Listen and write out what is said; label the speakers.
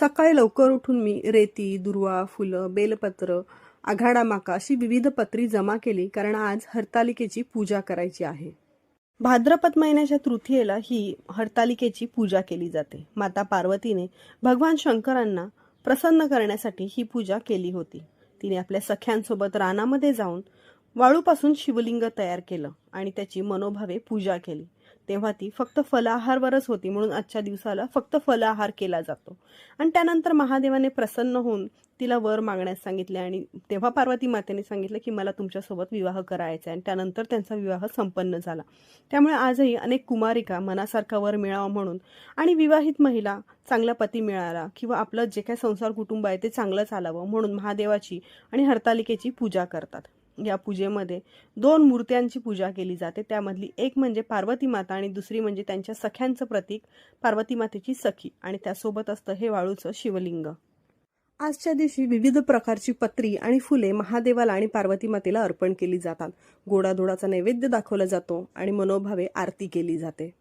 Speaker 1: सकाळी लवकर उठून मी रेती दुर्वा फुलं बेलपत्र आघाडा माका अशी विविध पत्री जमा केली कारण आज हरतालिकेची पूजा करायची आहे. भाद्रपद महिन्याच्या तृतीयेला ही हरतालिकेची पूजा केली जाते. माता पार्वतीने भगवान शंकरांना प्रसन्न करण्यासाठी ही पूजा केली होती. तिने आपल्या सख्यांसोबत रानामध्ये जाऊन वाळूपासून शिवलिंग तयार केलं आणि त्याची मनोभावे पूजा केली. तेव्हा ती फक्त फलाहारवरच होती म्हणून आजच्या दिवसाला फक्त फलाहार केला जातो. आणि त्यानंतर महादेवाने प्रसन्न होऊन तिला वर मागण्यास सांगितले आणि तेव्हा पार्वती मातेने सांगितलं की मला तुमच्यासोबत विवाह करायचा आहे आणि त्यानंतर त्यांचा विवाह संपन्न झाला. त्यामुळे आजही अनेक कुमारिका मनासारखा वर मिळावा म्हणून आणि विवाहित महिला चांगला पती मिळाला किंवा आपलं जे काही संसार कुटुंब आहे ते चांगलं चालावं म्हणून महादेवाची आणि हरतालिकेची पूजा करतात. या पूजेमध्ये दोन मूर्त्यांची पूजा केली जाते. त्यामधली एक म्हणजे पार्वती माता आणि दुसरी म्हणजे त्यांच्या सख्यांचं प्रतीक पार्वती मातेची सखी आणि त्यासोबत असतं हे वाळूचं शिवलिंग. आजच्या दिवशी विविध प्रकारची पत्री आणि फुले महादेवाला आणि पार्वती मातेला अर्पण केली जातात. गोडाधोडाचा नैवेद्य दाखवला जातो आणि मनोभावे आरती केली जाते.